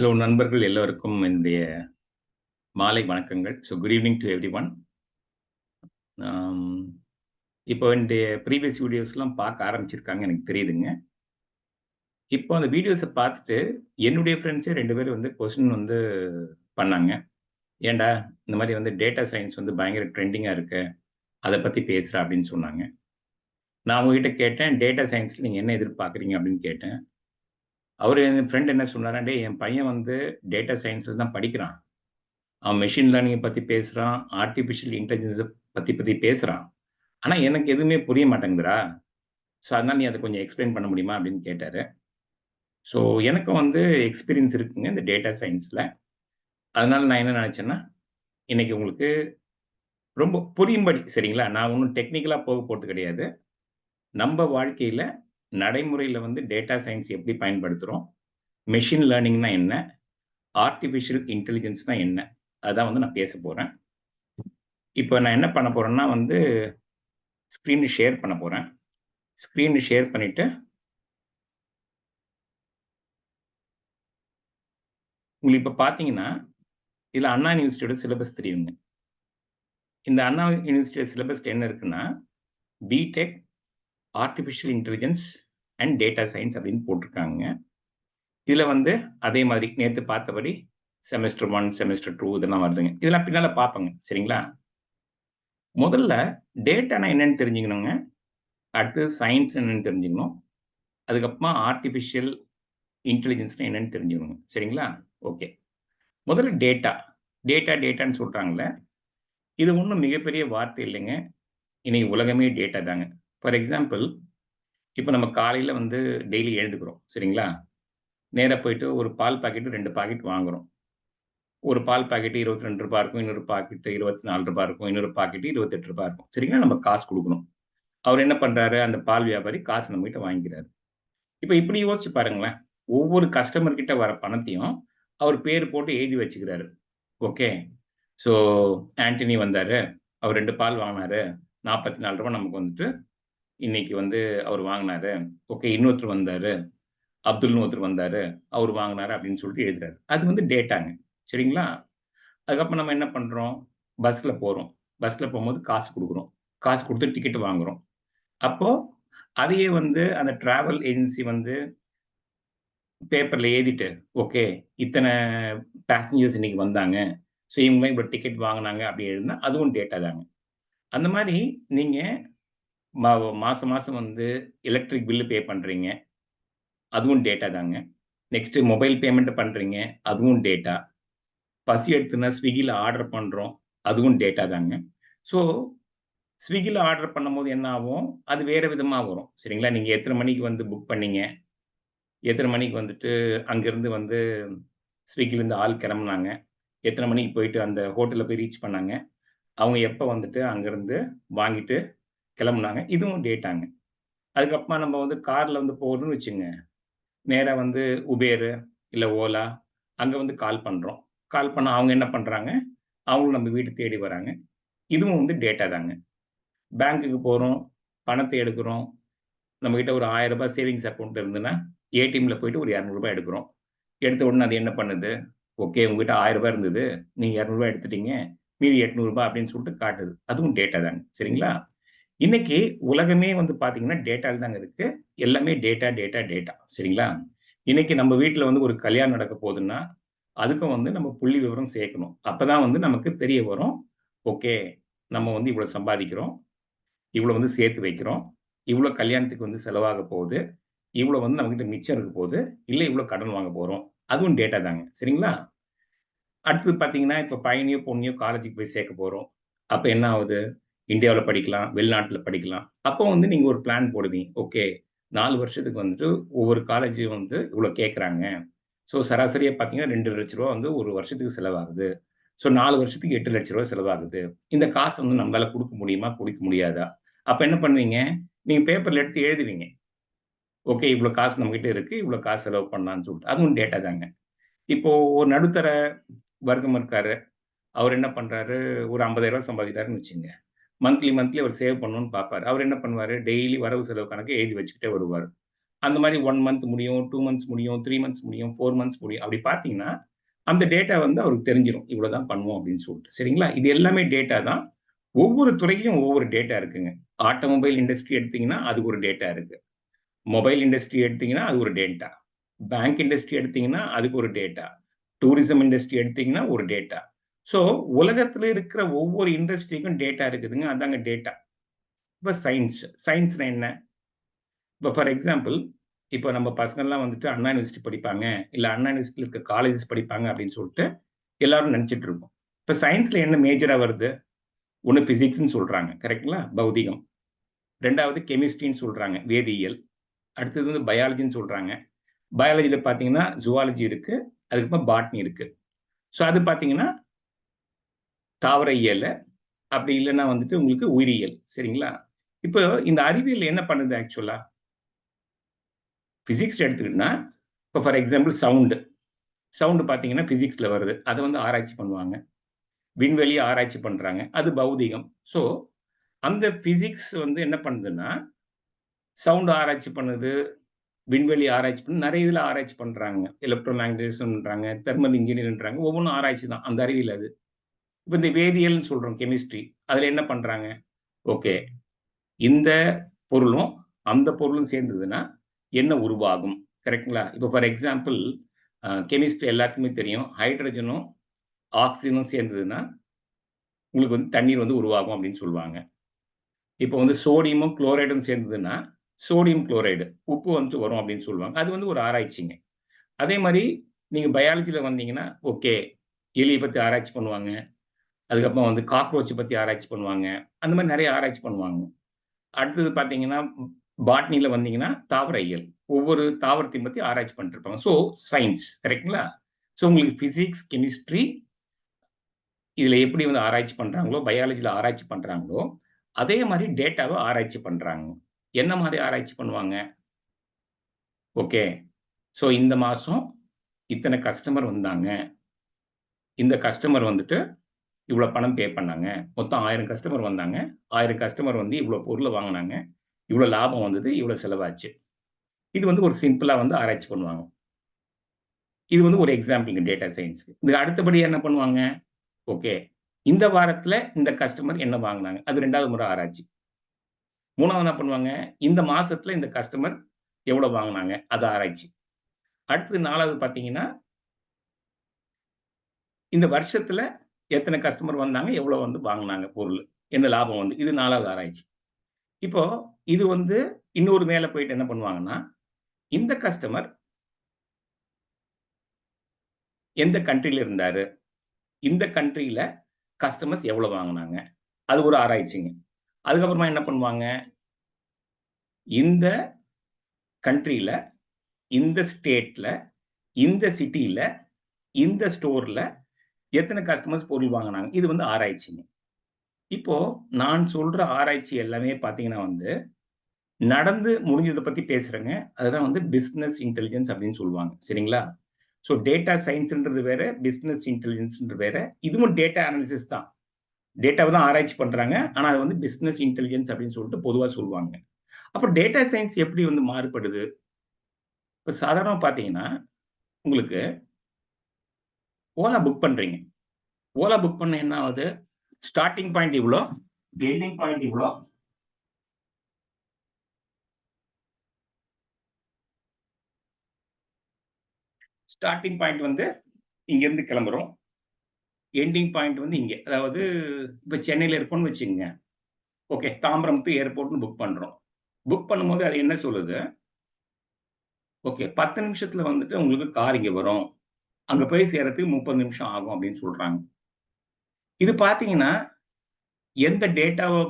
Hello நண்பர்கள் எல்லோருக்கும் என்னுடைய மாலை வணக்கங்கள். So good evening to every one இப்போ என்னுடைய ப்ரீவியஸ் வீடியோஸ்லாம் பார்க்க ஆரம்பிச்சிருக்காங்க எனக்கு தெரியுதுங்க. இப்போ அந்த வீடியோஸை பார்த்துட்டு என்னுடைய ஃப்ரெண்ட்ஸே ரெண்டு பேரும் வந்து கொஸ்டின் வந்து பண்ணாங்க. ஏண்டா இந்த மாதிரி வந்து டேட்டா சயின்ஸ் வந்து பயங்கர ட்ரெண்டிங்காக இருக்கு. அதை பற்றி பேசுகிற அப்படின்னு சொன்னாங்க. நான் உங்ககிட்ட கேட்டேன் டேட்டா சயின்ஸில் நீங்கள் என்ன எதிர்பார்க்குறீங்க? அப்படின்னு கேட்டேன். அவர் என் ஃப்ரெண்ட் என்ன சொன்னாரா என் பையன் வந்து டேட்டா சயின்ஸில் தான் படிக்கிறான். அவன் மெஷின் லேர்னிங்கை பற்றி பேசுகிறான் ஆர்டிஃபிஷியல் இன்டெலிஜென்ஸை பற்றி பற்றி பேசுகிறான் ஆனால் எனக்கு எதுவுமே புரிய மாட்டேங்குதுரா ஸோ அதனால் நீ அதை கொஞ்சம் எக்ஸ்பிளைன் பண்ண முடியுமா? அப்படின்னு கேட்டார். ஸோ எனக்கும் வந்து எக்ஸ்பீரியன்ஸ் இருக்குங்க இந்த டேட்டா சயின்ஸில் அதனால் நான் என்ன நினச்சேன்னா இன்றைக்கி உங்களுக்கு ரொம்ப புரியும்படி சரிங்களா? நான் ஒன்றும் டெக்னிக்கலாக போக போகிறது கிடையாது. நம்ம வாழ்க்கையில் நடைமுறையில் வந்து டேட்டா சயின்ஸ் எப்படி பயன்படுத்துகிறோம் மெஷின் லேர்னிங்னா என்ன? ஆர்டிஃபிஷியல் இன்டெலிஜென்ஸ்னா என்ன? அதான் வந்து நான் பேச போகிறேன் இப்போ நான் என்ன பண்ண போகிறேன்னா வந்து ஸ்க்ரீன் ஷேர் பண்ண போகிறேன் ஸ்க்ரீன் ஷேர் பண்ணிவிட்டு உங்களுக்கு இப்போ பார்த்தீங்கன்னா இதில் அண்ணா யூனிவர்சிட்டியோட சிலபஸ் தெரியுங்க. இந்த அண்ணா யூனிவர்சிட்டியோட சிலபஸ் என்ன இருக்குன்னா BTech artificial intelligence and data science அப்படின்னு போட்டிருக்காங்க. இதில் வந்து அதே மாதிரி நேற்று பார்த்தபடி செமஸ்டர் ஒன் செமஸ்டர் டூ இதெல்லாம் வருதுங்க. இதெல்லாம் பின்னால் பார்ப்போங்க. சரிங்களா? முதல்ல டேட்டானா என்னன்னு தெரிஞ்சுக்கணுங்க. அடுத்து சயின்ஸ் என்னன்னு தெரிஞ்சுக்கணும். அதுக்கப்புறமா ஆர்டிஃபிஷியல் இன்டெலிஜென்ஸ்னா என்னன்னு தெரிஞ்சுக்கணுங்க. சரிங்களா? ஓகே முதல்ல டேட்டா டேட்டா டேட்டான்னு சொல்கிறாங்களே இது ஒன்றும் மிகப்பெரிய வார்த்தை இல்லைங்க. இன்னைக்கு உலகமே டேட்டா தாங்க. ஃபார் எக்ஸாம்பிள் இப்போ நம்ம காலையில் வந்து டெய்லி எழுதுக்கிறோம் சரிங்களா? நேராக போயிட்டு ஒரு பால் பாக்கெட்டு ரெண்டு பாக்கெட் வாங்குகிறோம் ஒரு பால் பாக்கெட்டு இருபத்தி ரெண்டு ரூபா இருக்கும் இன்னொரு பாக்கெட்டு இருபத்தி நாலு ரூபா இருக்கும் இன்னொரு பாக்கெட்டு இருபத்தெட்டு ரூபா இருக்கும். சரிங்களா? நம்ம காசு கொடுக்கணும் அவர் என்ன பண்ணுறாரு அந்த பால் வியாபாரி காசு நம்மகிட்ட வாங்கிக்கிறாரு. இப்போ இப்படி யோசிச்சு பாருங்களேன். ஒவ்வொரு கஸ்டமர்கிட்ட வர பணத்தையும் அவர் பேர் போட்டு எழுதி வச்சுக்கிறாரு. ஓகே ஸோ ஆண்டனி வந்தார். அவர் ரெண்டு பால் வாங்கினாரு. நாற்பத்தி நாலு ரூபா நமக்கு வந்துட்டு இன்னைக்கு வந்து அவர் வாங்கினாரு. ஓகே இன்னொருத்தர் வந்தாரு. அப்துல்னு ஒருத்தர் வந்தாரு. அவர் வாங்கினாரு அப்படின்னு சொல்லிட்டு எழுதுறாரு. அது வந்து டேட்டாங்க. சரிங்களா? அதுக்கப்புறம் நம்ம என்ன பண்றோம்? பஸ்ல போறோம். பஸ்ல போகும்போது காசு கொடுக்குறோம். காசு கொடுத்து டிக்கெட் வாங்குறோம். அப்போ அதையே வந்து அந்த டிராவல் ஏஜென்சி வந்து பேப்பர்ல எழுதிட்டு ஓகே இத்தனை பேசஞ்சர்ஸ் இன்னைக்கு வந்தாங்க. ஸோ இவங்க இப்போ டிக்கெட் வாங்கினாங்க அப்படி எழுதுனா அதுவும் டேட்டா தாங்க. அந்த மாதிரி நீங்கள் மா மாதம் மாதம் வந்து எலக்ட்ரிக் பில்லு பே பண்ணுறீங்க அதுவும் டேட்டா தாங்க. நெக்ஸ்ட்டு மொபைல் பேமெண்ட் பண்ணுறீங்க அதுவும் டேட்டா பசி எடுத்துனா ஸ்விக்கியில் ஆர்டர் பண்ணுறோம் அதுவும் டேட்டா தாங்க. ஸோ ஸ்விக்கியில் ஆர்டர் பண்ணும்போது என்ன ஆகும்? அது வேறு விதமாக வரும். சரிங்களா? நீங்கள் எத்தனை மணிக்கு வந்து புக் பண்ணீங்க? எத்தனை மணிக்கு வந்துட்டு அங்கேருந்து வந்து ஸ்விக்கிலேருந்து ஆள் கிளம்புனாங்க? எத்தனை மணிக்கு போயிட்டு அந்த ஹோட்டலில் போய் ரீச் பண்ணாங்க? அவங்க எப்போ வந்துட்டு அங்கேருந்து வாங்கிட்டு கிளம்புனாங்க. இதுவும் டேட்டாங்க. அதுக்கப்புறமா நம்ம வந்து காரில் வந்து போகணும்னு வச்சுங்க. நேராக வந்து உபேரு இல்லை ஓலா அங்கே வந்து கால் பண்ணுறோம் கால் பண்ண அவங்க என்ன பண்ணுறாங்க அவங்களும் நம்ம வீட்டு தேடி வராங்க. இதுவும் வந்து டேட்டா தாங்க. பேங்க்குக்கு போகிறோம் பணத்தை எடுக்கிறோம். நம்மக்கிட்ட ஒரு ஆயிரம் ரூபாய் சேவிங்ஸ் அக்கௌண்ட் இருந்ததுன்னா ஏடிஎம்ல போயிட்டு ஒரு இரநூறுபா எடுக்கிறோம். எடுத்த உடனே அது என்ன பண்ணுது? ஓகே உங்ககிட்ட ஆயிரம் ரூபாய் இருந்தது. நீங்கள் இரநூறுபா எடுத்துட்டீங்க. மீதி எட்நூறுபா அப்படின்னு சொல்லிட்டு காட்டுது. அதுவும் டேட்டா தாங்க. சரிங்களா? இன்னைக்கு உலகமே வந்து பாத்தீங்கன்னா டேட்டால தாங்க இருக்கு. எல்லாமே டேட்டா டேட்டா டேட்டா சரிங்களா? இன்னைக்கு நம்ம வீட்டில் வந்து ஒரு கல்யாணம் நடக்க போகுதுன்னா அதுக்கும் வந்து நம்ம புள்ளி விவரம் சேர்க்கணும். அப்பதான் வந்து நமக்கு தெரிய வரும். ஓகே நம்ம வந்து இவ்வளவு சம்பாதிக்கிறோம். இவ்வளவு வந்து சேர்த்து வைக்கிறோம். இவ்வளவு கல்யாணத்துக்கு வந்து செலவாக போகுது. இவ்வளவு வந்து நம்மகிட்ட மிச்சம் இருக்க போகுது. இல்லை இவ்வளவு கடன் வாங்க போறோம். அதுவும் டேட்டா தாங்க. சரிங்களா? அடுத்தது பார்த்தீங்கன்னா இப்போ பையனையோ பொண்ணையோ காலேஜுக்கு போய் சேர்க்க போகிறோம் அப்போ என்ன ஆகுது? இந்தியாவில் படிக்கலாம் வெளிநாட்டில் படிக்கலாம். அப்போ வந்து நீங்கள் ஒரு பிளான் போடுவீங்க. ஓகே நாலு வருஷத்துக்கு வந்துட்டு ஒவ்வொரு காலேஜ் வந்து இவ்வளோ கேட்குறாங்க ஸோ சராசரியாக பார்த்தீங்கன்னா ரெண்டு லட்ச ரூபா வந்து ஒரு வருஷத்துக்கு செலவாகுது. ஸோ நாலு வருஷத்துக்கு எட்டு லட்ச ரூபா செலவாகுது. இந்த காசு வந்து நம்மளால கொடுக்க முடியுமா? கொடுக்க முடியாதா? அப்போ என்ன பண்ணுவீங்க? நீங்கள் பேப்பரில் எடுத்து எழுதுவீங்க. ஓகே இவ்வளோ காசு நம்மகிட்ட இருக்குது இவ்வளோ காசு செலவு பண்ணலான்னு சொல்லிட்டு. அதுவும் டேட்டா தாங்க. இப்போது ஒரு நடுத்தர வர்க்கம் இருக்காரு. அவர் என்ன பண்ணுறாரு ஒரு ஐம்பதாயிரம் ரூபா சம்பாதிக்கிறாருன்னு வச்சுங்க மந்த்லி மந்த்லி அவர் சேவ் பண்ணணும்னு பார்ப்பார் அவர் என்ன பண்ணுவார்? டெய்லி வரவு செலவு கணக்கு எழுதி வச்சுக்கிட்டே வருவார். அந்த மாதிரி ஒன் மந்த் முடியும் டூ மந்த்ஸ் முடியும் த்ரீ மந்த்ஸ் முடியும் ஃபோர் மந்த்ஸ் முடியும். அப்படி பார்த்தீங்கன்னா அந்த டேட்டா வந்து அவருக்கு தெரிஞ்சிடும் இவ்வளவுதான் பண்ணுவோம் அப்படின்னு சொல்லிட்டு. சரிங்களா? இது எல்லாமே டேட்டா தான். ஒவ்வொரு துறையிலும் ஒவ்வொரு டேட்டா இருக்குங்க. ஆட்டோமொபைல் இண்டஸ்ட்ரி எடுத்தீங்கன்னா அதுக்கு ஒரு டேட்டா இருக்கு. மொபைல் இண்டஸ்ட்ரி எடுத்தீங்கன்னா அது ஒரு டேட்டா பேங்க் இண்டஸ்ட்ரி எடுத்தீங்கன்னா அதுக்கு ஒரு டேட்டா டூரிசம் இண்டஸ்ட்ரி எடுத்தீங்கன்னா ஒரு டேட்டா ஸோ உலகத்தில் இருக்கிற ஒவ்வொரு இண்டஸ்ட்ரிக்கும் டேட்டா இருக்குதுங்க. அதாங்க டேட்டா இப்போ சயின்ஸ் சயின்ஸ்னா என்ன? இப்போ ஃபார் எக்ஸாம்பிள் இப்போ நம்ம பசங்கள்லாம் வந்துட்டு அண்ணா யூனிவர்சிட்டி படிப்பாங்க. இல்லை அண்ணா யூனிவர்சிட்டியில் இருக்க காலேஜஸ் படிப்பாங்க அப்படின்னு சொல்லிட்டு எல்லாரும் நினச்சிட்டு இருக்கோம் இப்போ சயின்ஸில் என்ன மேஜராக வருது? ஒன்று ஃபிசிக்ஸ்ன்னு சொல்கிறாங்க கரெக்டுங்களா பௌதிகம். ரெண்டாவது கெமிஸ்ட்ரின்னு சொல்கிறாங்க வேதியியல். அடுத்தது வந்து பயாலஜின்னு சொல்கிறாங்க பயாலஜியில் பார்த்தீங்கன்னா ஜுவாலஜி இருக்குது அதுக்கப்புறம் பாட்னி இருக்குது ஸோ அது பார்த்தீங்கன்னா தாவர இயல் அப்படி இல்லைன்னா வந்துட்டு உங்களுக்கு உயிரியல் சரிங்களா? இப்போ இந்த அறிவியல் என்ன பண்ணுது ஆக்சுவலா பிசிக்ஸ் எடுத்துக்கிட்டோம்னா இப்போ ஃபார் எக்ஸாம்பிள் சவுண்டு சவுண்டு பார்த்தீங்கன்னா பிசிக்ஸில் வருது. அதை வந்து ஆராய்ச்சி பண்ணுவாங்க. விண்வெளி ஆராய்ச்சி பண்ணுறாங்க அது பௌதிகம். ஸோ அந்த பிசிக்ஸ் வந்து என்ன பண்ணுதுன்னா சவுண்டு ஆராய்ச்சி பண்ணுது விண்வெளி ஆராய்ச்சி பண்ணி நிறைய இதில் ஆராய்ச்சி பண்ணுறாங்க எலக்ட்ரோ மேக்னடிசம்ன்றாங்க தெர்மல் இன்ஜினியர்ன்றாங்க ஒவ்வொன்றும் ஆராய்ச்சி தான். அந்த அறிவியல் அது. இப்போ இந்த வேதியியல்னு சொல்கிறோம் கெமிஸ்ட்ரி அதில் என்ன பண்ணுறாங்க ஓகே இந்த பொருளும் அந்த பொருளும் சேர்ந்ததுன்னா என்ன உருவாகும்? கரெக்டுங்களா இப்போ ஃபார் எக்ஸாம்பிள் கெமிஸ்ட்ரி எல்லாத்துக்குமே தெரியும். ஹைட்ரஜனும் ஆக்சிஜனும் சேர்ந்ததுன்னா உங்களுக்கு வந்து தண்ணீர் வந்து உருவாகும் அப்படின்னு சொல்லுவாங்க. இப்போ வந்து சோடியமும் குளோரைடும் சேர்ந்ததுன்னா சோடியம் குளோரைடு உப்பு வந்து வரும் அப்படின்னு சொல்லுவாங்க. அது வந்து ஒரு ஆராய்ச்சிங்க. அதே மாதிரி நீங்கள் பயாலஜியில் வந்தீங்கன்னா ஓகே எலியை பற்றி ஆராய்ச்சி பண்ணுவாங்க. அதுக்கப்புறம் வந்து காக்ரோச்சை பற்றி ஆராய்ச்சி பண்ணுவாங்க. அந்த மாதிரி நிறைய ஆராய்ச்சி பண்ணுவாங்க. அடுத்தது பார்த்தீங்கன்னா பாட்னியில் வந்தீங்கன்னா தாவர இயல். ஒவ்வொரு தாவரத்தையும் பற்றி ஆராய்ச்சி பண்ணிருப்பாங்க. ஸோ சயின்ஸ் கரெக்டுங்களா ஸோ உங்களுக்கு ஃபிசிக்ஸ் கெமிஸ்ட்ரி இதில் எப்படி வந்து ஆராய்ச்சி பண்ணுறாங்களோ பயாலஜியில் ஆராய்ச்சி பண்ணுறாங்களோ அதே மாதிரி டேட்டாவை ஆராய்ச்சி பண்ணுறாங்க என்ன மாதிரி ஆராய்ச்சி பண்ணுவாங்க? ஓகே ஸோ இந்த மாதம் இத்தனை கஸ்டமர் வந்தாங்க. இந்த கஸ்டமர் வந்துட்டு இவ்வளோ பணம் பே பண்ணாங்க. மொத்தம் ஆயிரம் கஸ்டமர் வந்தாங்க. ஆயிரம் கஸ்டமர் வந்து இவ்வளோ பொருளை வாங்கினாங்க. இவ்வளோ லாபம் வந்தது இவ்வளோ செலவாச்சு. இது வந்து ஒரு சிம்பிளாக வந்து ஆராய்ச்சி பண்ணுவாங்க. இது வந்து ஒரு எக்ஸாம்பிளுங்க டேட்டா சயின்ஸுக்கு இது அடுத்தபடி என்ன பண்ணுவாங்க? ஓகே இந்த வாரத்தில் இந்த கஸ்டமர் என்ன வாங்கினாங்க? அது ரெண்டாவது முறை ஆராய்ச்சி. மூணாவது என்ன பண்ணுவாங்க? இந்த மாசத்துல இந்த கஸ்டமர் எவ்வளோ வாங்கினாங்க? அது ஆராய்ச்சி. அடுத்தது நாலாவது பார்த்தீங்கன்னா இந்த வருஷத்துல எத்தனை கஸ்டமர் வந்தாங்க எவ்வளோ வந்து வாங்கினாங்க பொருள் என்ன லாபம் வந்து இது நாலாவது ஆராய்ச்சி. இப்போ இது வந்து இன்னொரு மேலே போயிட்டு என்ன பண்ணுவாங்கன்னா இந்த கஸ்டமர் எந்த கண்ட்ரியில் இருந்தார் இந்த கண்ட்ரியில் கஸ்டமர்ஸ் எவ்வளோ வாங்கினாங்க அது ஒரு ஆராய்ச்சிங்க. அதுக்கப்புறமா என்ன பண்ணுவாங்க இந்த கண்ட்ரியில் இந்த ஸ்டேட்டில் இந்த சிட்டியில் இந்த ஸ்டோரில் எத்தனை கஸ்டமர்ஸ் பொருள் வாங்கினாங்க? இது வந்து ஆராய்ச்சிங்க. இப்போ நான் சொல்ற ஆராய்ச்சி எல்லாமே பார்த்தீங்கன்னா வந்து நடந்து முடிஞ்சதை பத்தி பேசுறேங்க. அதுதான் வந்து பிஸ்னஸ் இன்டெலிஜென்ஸ் அப்படின்னு சொல்லுவாங்க. சரிங்களா? ஸோ டேட்டா சயின்ஸ்ன்றது வேற பிஸ்னஸ் இன்டெலிஜென்ஸ்ன்றது வேற. இதுவும் டேட்டா அனாலிசிஸ் தான். டேட்டாவை தான் ஆராய்ச்சி பண்றாங்க. ஆனால் அது வந்து பிஸ்னஸ் இன்டெலிஜென்ஸ் அப்படின்னு சொல்லிட்டு பொதுவாக சொல்லுவாங்க. அப்போ டேட்டா சயின்ஸ் எப்படி வந்து மாறுபடுது? இப்போ சாதாரணமாக பார்த்தீங்கன்னா உங்களுக்கு ஓலா புக் பண்றீங்க. ஓலா புக் பண்ண என்ன ஆகுது? ஸ்டார்டிங் பாயிண்ட் இவ்வளோ எண்டிங் பாயிண்ட் இவ்வளோ ஸ்டார்டிங் பாயிண்ட் வந்து இங்கேருந்து கிளம்புறோம். எண்டிங் பாயிண்ட் வந்து இங்கே. அதாவது இப்போ சென்னையில் இருப்போம்னு வச்சுக்கோங்க. ஓகே தாம்பரம் டு ஏர்போர்ட்னு புக் பண்ணுறோம் புக் பண்ணும்போது அது என்ன சொல்லுது? ஓகே பத்து நிமிஷத்தில் வந்துட்டு உங்களுக்கு கார் இங்கே வரும். அங்க போய் சேரத்துக்கு முப்பது நிமிஷம் ஆகும் அப்படின்னு சொல்றாங்க. இது பார்த்தீங்கன்னா எந்த டேட்டாவை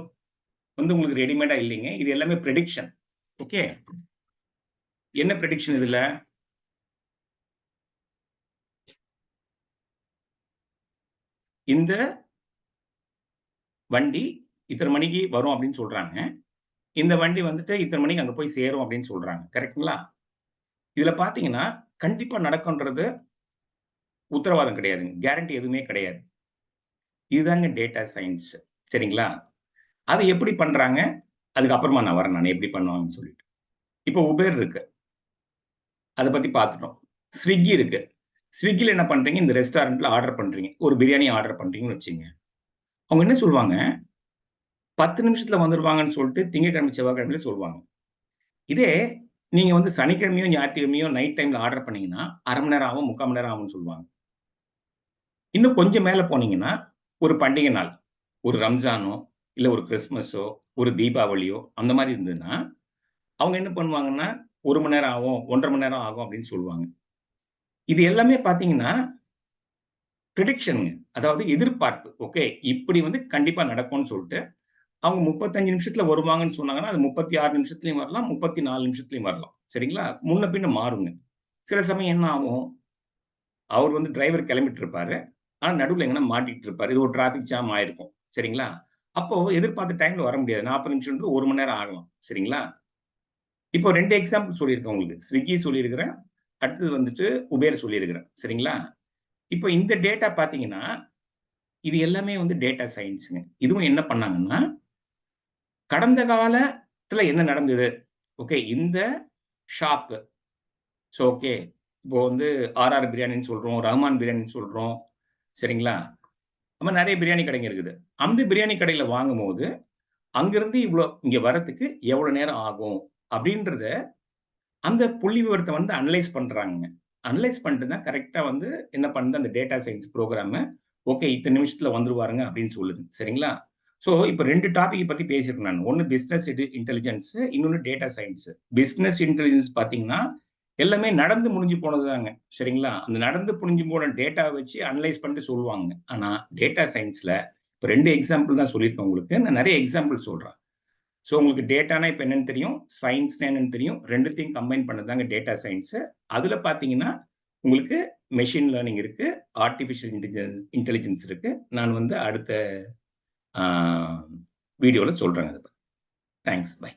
வந்து உங்களுக்கு ரெடிமேடா இல்லைங்க. இது எல்லாமே ப்ரெடிக்ஷன் ஓகே என்ன ப்ரெடிக்ஷன் இதுல? இந்த வண்டி இத்தனை மணிக்கு வரும் அப்படின்னு சொல்றாங்க. இந்த வண்டி வந்துட்டு இத்தனை மணிக்கு அங்க போய் சேரும் அப்படின்னு சொல்றாங்க. கரெக்டுங்களா இதுல பாத்தீங்கன்னா கண்டிப்பா நடக்கும்ன்றது உத்தரவாதம் கிடையாதுங்க. கேரண்டி எதுவுமே கிடையாது. இதுதாங்க டேட்டா சயின்ஸ் சரிங்களா? அதை எப்படி பண்றாங்க? அதுக்கப்புறமா நான் வரேன் நான். எப்படி பண்ணுவாங்கன்னு சொல்லிட்டு. இப்போ உபேர் இருக்கு. அதை பத்தி பார்த்துட்டோம். ஸ்விக்கி இருக்கு. ஸ்விக்கியில் என்ன பண்றீங்க? இந்த ரெஸ்டாரண்ட்ல ஆர்டர் பண்றீங்க. ஒரு பிரியாணி ஆர்டர் பண்றீங்கன்னு வச்சுங்க. அவங்க என்ன சொல்லுவாங்க? பத்து நிமிஷத்துல வந்துடுவாங்கன்னு சொல்லிட்டு திங்கக்கிழமை செவ்வாய்க்கிழமையில சொல்லுவாங்க. இதே நீங்க வந்து சனிக்கிழமையோ ஞாயிற்றுக்கிழமையோ நைட் டைம்ல ஆர்டர் பண்ணீங்கன்னா அரை மணி நேரம் ஆகும் முக்கால் மணி நேரம் ஆகும்னு சொல்லுவாங்க. இன்னும் கொஞ்சம் மேலே போனீங்கன்னா ஒரு பண்டிகை நாள் ஒரு ரம்ஜானோ இல்லை ஒரு கிறிஸ்மஸோ ஒரு தீபாவளியோ அந்த மாதிரி இருந்ததுன்னா அவங்க என்ன பண்ணுவாங்கன்னா ஒரு மணி நேரம் ஆகும் ஒன்றரை மணி நேரம் ஆகும் அப்படின்னு சொல்லுவாங்க. இது எல்லாமே பார்த்தீங்கன்னா ப்ரிடிக்ஷனுங்க அதாவது எதிர்பார்ப்பு. ஓகே இப்படி வந்து கண்டிப்பாக நடக்கும்னு சொல்லிட்டு அவங்க முப்பத்தஞ்சு நிமிஷத்துல வருவாங்கன்னு சொன்னாங்கன்னா அது முப்பத்தி ஆறு நிமிஷத்துலையும் வரலாம் முப்பத்தி நாலு நிமிஷத்துலையும் வரலாம். சரிங்களா? முன்ன பின்ன மாறுங்க. சில சமயம் என்ன ஆகும்? அவர் வந்து டிரைவர் கிளம்பிட்டு இருப்பாரு. ஆனா நடுவில் எங்கன்னா மாட்டிட்டு இருப்பாரு இது ஒரு டிராபிக் ஜாம் ஆயிருக்கும். சரிங்களா? அப்போ எதிர்பார்த்த டைம்ல வர முடியாது. நாற்பது நிமிஷம் ஒரு மணி நேரம் ஆகலாம். சரிங்களா? இப்போ ரெண்டு எக்ஸாம்பிள் சொல்லியிருக்கேன் உங்களுக்கு. ஸ்விக்கி சொல்லியிருக்கிறேன். அடுத்தது வந்துட்டு உபேர் சொல்லியிருக்கிறேன். சரிங்களா? இப்போ இந்த டேட்டா பார்த்தீங்கன்னா இது எல்லாமே வந்து டேட்டா சயின்ஸுங்க இதுவும் என்ன பண்ணாங்கன்னா கடந்த காலத்தில் என்ன நடந்தது? ஓகே இந்த ஷாப்பு ஸோ ஓகே. இப்போ வந்து ஆர்ஆர் பிரியாணின்னு சொல்கிறோம் ரஹ்மான் பிரியாணின்னு சொல்கிறோம் சரிங்களா? நம்ம நிறைய பிரியாணி கடைங்க இருக்குது. அந்த பிரியாணி கடையில் வாங்கும் போது அங்கிருந்து இவ்வளோ இங்க வரத்துக்கு எவ்வளோ நேரம் ஆகும்? அப்படின்றத அந்த புள்ளி விவரத்தை வந்து அனலைஸ் பண்ணுறாங்க அனலைஸ் பண்ணிட்டு தான் கரெக்டாக வந்து என்ன பண்ணுது? அந்த டேட்டா சயின்ஸ் ப்ரோக்ராம ஓகே இத்தனை நிமிஷத்தில் வந்துருவாருங்க அப்படின்னு சொல்லுது. சரிங்களா? ஸோ இப்போ ரெண்டு டாபிக் பற்றி பேசியிருக்கேன் நான். ஒன்று பிஸ்னஸ் இன்டெலிஜென்ஸ் இன்னொன்று டேட்டா சயின்ஸ் பிஸ்னஸ் இன்டெலிஜென்ஸ் பார்த்தீங்கன்னா எல்லாமே நடந்து முடிஞ்சு போனது தாங்க சரிங்களா? அந்த நடந்து முடிஞ்சு போன டேட்டா வச்சு அனலைஸ் பண்ணிட்டு சொல்லுவாங்க. ஆனா டேட்டா சயின்ஸ்ல இப்போ ரெண்டு எக்ஸாம்பிள் தான் சொல்லியிருக்கேன் உங்களுக்கு. நான் நிறைய எக்ஸாம்பிள் சொல்றேன். ஸோ உங்களுக்கு டேட்டானா இப்போ என்னன்னு தெரியும்? சயின்ஸ்னா என்னன்னு தெரியும்? ரெண்டுத்தையும் கம்பைன் பண்ணதாங்க டேட்டா சயின்ஸு அதில் பார்த்தீங்கன்னா உங்களுக்கு மெஷின் லேர்னிங் இருக்கு. ஆர்டிஃபிஷியல் இன்டெலிஜென்ஸ் இன்டெலிஜென்ஸ் இருக்கு. நான் வந்து அடுத்த வீடியோவில் சொல்கிறேங்க அதை தேங்க்ஸ் பை